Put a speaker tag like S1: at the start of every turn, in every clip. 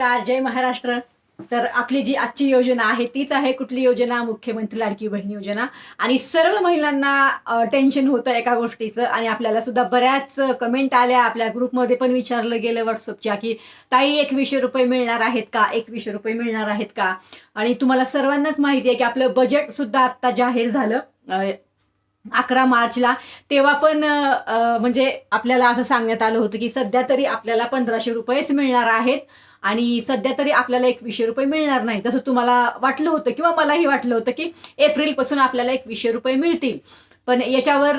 S1: नमस्कार जय महाराष्ट्र. तर आपली जी आजची योजना आहे तीच आहे कुठली योजना? मुख्यमंत्री लाडकी बहीण योजना. आणि सर्व महिलांना टेन्शन होतं एका गोष्टीचं. आणि आपल्याला सुद्धा बऱ्याच कमेंट आल्या. आपल्या ग्रुपमध्ये पण विचारलं गेलं व्हॉट्सअपच्या की ताई एकवीसशे रुपये मिळणार आहेत का? एकवीसशे रुपये मिळणार आहेत का? आणि तुम्हाला सर्वांनाच माहिती आहे की आपलं बजेट सुद्धा आत्ता जाहीर झालं. अकरा मार्चला तेव्हा पण म्हणजे आपल्याला असं सांगण्यात आलं होतं की सध्या तरी आपल्याला पंधराशे रुपयेच मिळणार आहेत आणि सध्या तरी आपल्याला एकवीसशे रुपये मिळणार नाही जसं तुम्हाला वाटलं होतं किंवा मलाही वाटलं होतं की एप्रिलपासून आपल्याला एकवीसशे रुपये मिळतील. पण याच्यावर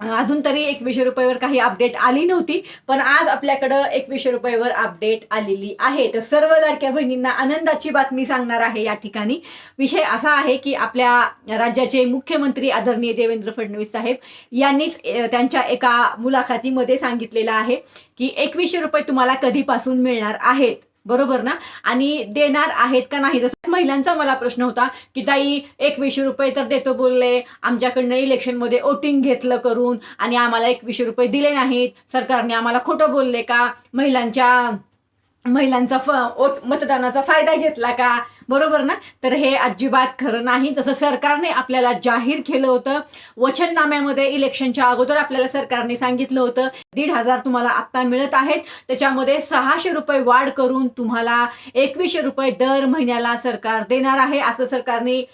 S1: अजून तरी एकवीसशे रुपयावर काही अपडेट आली नव्हती पण आज आपल्याकडं एकवीसशे रुपयावर अपडेट आलेली आहे. तर सर्व लाडक्या बहिणींना आनंदाची बातमी सांगणार आहे या ठिकाणी. विषय असा आहे की आपल्या राज्याचे मुख्यमंत्री आदरणीय देवेंद्र फडणवीस साहेब यांनीच त्यांच्या एका मुलाखतीमध्ये सांगितलेलं आहे की एकवीसशे रुपये तुम्हाला कधीपासून मिळणार आहेत? बरोबर ना? आणि देणार आहेत का नाही? जसं महिलांचा मला प्रश्न होता की ताई एकवीसशे रुपये तर देतो बोलले. आमच्याकडनं इलेक्शनमध्ये वोटिंग घेतलं करून आणि आम्हाला एकवीसशे रुपये दिले नाहीत. सरकारने आम्हाला खोटं बोलले का? महिलांच्या महिलांचा फ मतदानाचा फायदा घेतला का? बरोबर ना? तर हे अजिबात खरं नाही. जसं सरकारने आपल्याला जाहीर केलं होतं वचननाम्यामध्ये इलेक्शनच्या अगोदर आपल्याला सरकारने सांगितलं होतं दीड हजार तुम्हाला आत्ता मिळत आहेत. त्याच्यामध्ये सहाशे रुपये वाढ करून तुम्हाला एकवीसशे रुपये दर महिन्याला सरकार देणार आहे. असं सरकारने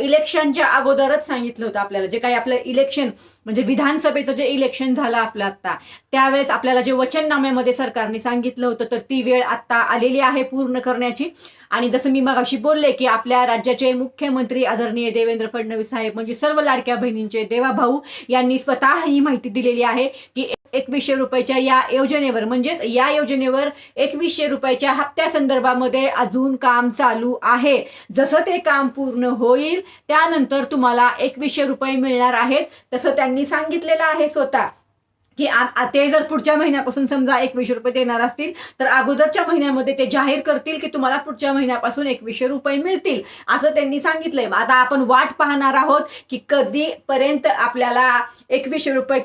S1: इलेक्शनच्या अगोदरच सांगितलं होतं आपल्याला. जे काही आपलं इलेक्शन म्हणजे विधानसभेचं जे इलेक्शन झालं आपलं आत्ता त्यावेळेस आपल्याला जे वचननाम्यामध्ये सरकारने सांगितलं होतं तर ती वेळ आत्ता आलेली आहे पूर्ण करण्याची. आणि जसं मी मगाशी बोलले की आपल्या राज्याचे मुख्यमंत्री आदरणीय देवेंद्र फडणवीस साहेब म्हणजे सर्व लाडक्या बहिणींचे देवाभाऊ यांनी स्वतः ही माहिती दिलेली आहे की एकवीसशे रुपयाच्या या योजनेवर म्हणजेच या योजनेवर एकवीसशे रुपयाच्या हप्त्या संदर्भामध्ये अजून काम चालू आहे. जसं ते काम पूर्ण होईल त्यानंतर तुम्हाला एकवीसशे रुपये मिळणार आहेत तसं त्यांनी सांगितलेलं आहे स्वतः. की आ- ते जर पुढच्या महिन्यापासून समजा एकवीसशे रुपये देणार असतील तर अगोदरच्या महिन्यामध्ये ते जाहीर करतील की तुम्हाला पुढच्या महिन्यापासून एकवीसशे रुपये मिळतील. असं त्यांनी सांगितलंय. मग आता आपण वाट पाहणार आहोत की कधीपर्यंत आपल्याला एकवीसशे रुपये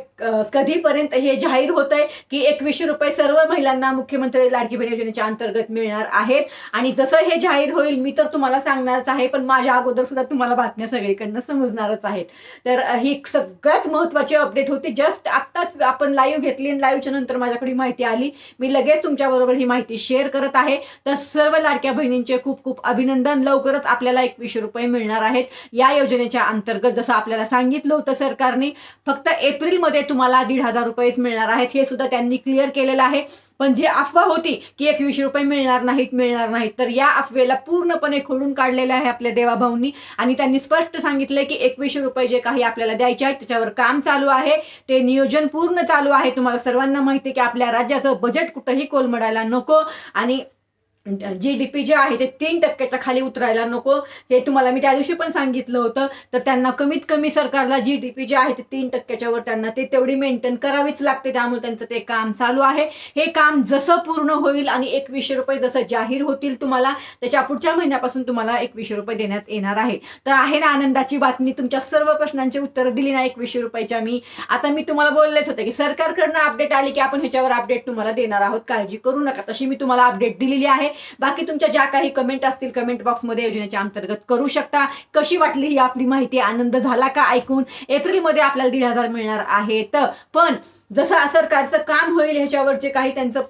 S1: कधीपर्यंत हे जाहीर होत आहे की एकवीसशे रुपये सर्व महिलांना मुख्यमंत्री लाडकी बहीण योजनेच्या अंतर्गत मिळणार आहेत. आणि जसं हे जाहीर होईल मी तर तुम्हाला सांगणारच आहे पण माझ्या अगोदर सुद्धा तुम्हाला बातम्या सगळीकडनं समजणारच आहेत. तर ही सगळ्यात महत्वाची अपडेट होती. जस्ट आत्ताच आपण लाईव्ह घेतली आणि लाईव्हच्या नंतर माझ्याकडे माहिती आली. मी लगेच तुमच्याबरोबर ही माहिती शेअर करत आहे. तर सर्व लाडक्या बहिणींचे खूप खूप अभिनंदन. लवकरच आपल्याला एकवीसशे रुपये मिळणार आहेत. या योजनेच्या अंतर्गत जसं आपल्याला सांगितलं होतं सरकारने फक्त एप्रिलमध्ये तुम्हाला दीड हजार रुपयेच मिळणार आहेत. हे सुद्धा त्यांनी क्लिअर केलेलं आहे. पण जी अफवा होती की एकवीसशे रुपये मिळणार नाहीत मिळणार नाहीत तर या अफवेला पूर्णपणे खोडून काढलेलं आहे आपल्या देवाभाऊंनी. आणि त्यांनी स्पष्ट सांगितलंय की एकवीसशे रुपये जे काही आपल्याला द्यायचे आहेत त्याच्यावर काम चालू आहे. ते नियोजन पूर्ण चालू आहे. तुम्हाला सर्वांना माहिती आहे की आपल्या राज्याचं बजेट कुठंही कोलमडायला नको. आणि जी डी पी जे आहे ते तीन टक्क्याच्या खाली उतरायला नको. हे तुम्हाला मी त्या दिवशी पण सांगितलं होतं. तर त्यांना कमीत कमी सरकारला जी डी पी जे आहे ते तीन टक्क्याच्या वर त्यांना ते तेवढी मेंटेन करावीच लागते. त्यामुळे त्यांचं ते काम चालू आहे. हे काम जसं पूर्ण होईल आणि एकवीसशे रुपये जसं जाहीर होतील तुम्हाला त्याच्या पुढच्या महिन्यापासून तुम्हाला एकवीसशे रुपये देण्यात येणार आहे. तर आहे ना आनंदाची बातमी. तुमच्या सर्व प्रश्नांची उत्तरं दिली ना एकवीसशे रुपयाच्या मी. आता मी तुम्हाला बोललेच होते की सरकारकडनं अपडेट आली की आपण ह्याच्यावर अपडेट तुम्हाला देणार आहोत. काळजी करू नका. तशी मी तुम्हाला अपडेट दिलेली आहे. बाकी तुमच्या ज्या काही कमेंट असतील कमेंट बॉक्समध्ये योजनेच्या अंतर्गत करू शकता. कशी वाटली ही आपली माहिती? आनंद झाला का ऐकून? एप्रिलमध्ये आपल्याला दीड हजार मिळणार आहेत. पण जसं सरकारचं काम होईल ह्याच्यावर जे काही त्यांचं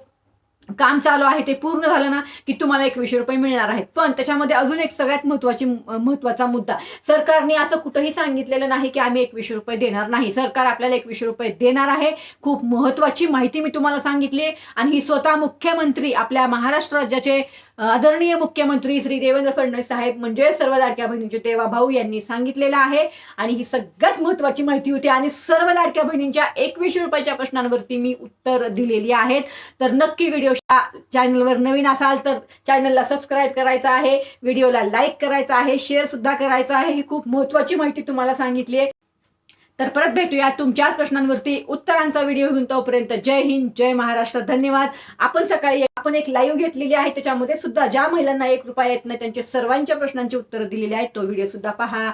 S1: काम चालू आहे ते पूर्ण झालं ना की तुम्हाला एकवीसशे रुपये मिळणार आहेत. पण त्याच्यामध्ये अजून एक सगळ्यात महत्वाची महत्त्वाचा मुद्दा सरकारने असं कुठंही सांगितलेलं नाही की आम्ही एकवीसशे रुपये देणार नाही. सरकार आपल्याला एकवीसशे रुपये देणार आहे. खूप महत्वाची माहिती मी तुम्हाला सांगितली आहे. आणि ही स्वतः मुख्यमंत्री आपल्या महाराष्ट्र राज्याचे आदरणीय मुख्यमंत्री श्री देवेंद्र फडणवीस साहेब म्हणजे सर्व लाडक्या बहिणींचे देवाभाऊ यांनी सांगितलेलं आहे. आणि ही सगळ्यात महत्वाची माहिती होती. आणि सर्व लाडक्या बहिणींच्या एकवीसशे रुपयाच्या प्रश्नांवरती मी उत्तर दिलेली आहेत. तर नक्की व्हिडिओ चॅनलवर नवीन असाल तर चॅनलला सबस्क्राईब करायचं आहे व्हिडिओला लाईक करायचं आहे शेअर सुद्धा करायचं आहे. ही खूप महत्वाची माहिती तुम्हाला सांगितली आहे. तर परत भेटूया तुमच्याच प्रश्नांवरती. उत्तरांचा व्हिडिओ घेऊन तोपर्यंत जय हिंद जय महाराष्ट्र. धन्यवाद. आपण सकाळी आपण एक लाईव्ह घेतलेली आहे. त्याच्यामध्ये सुद्धा ज्या महिलांना एक रुपया येत नाही त्यांच्या सर्वांच्या प्रश्नांची उत्तरं दिलेली आहेत. तो व्हिडिओ सुद्धा पहा.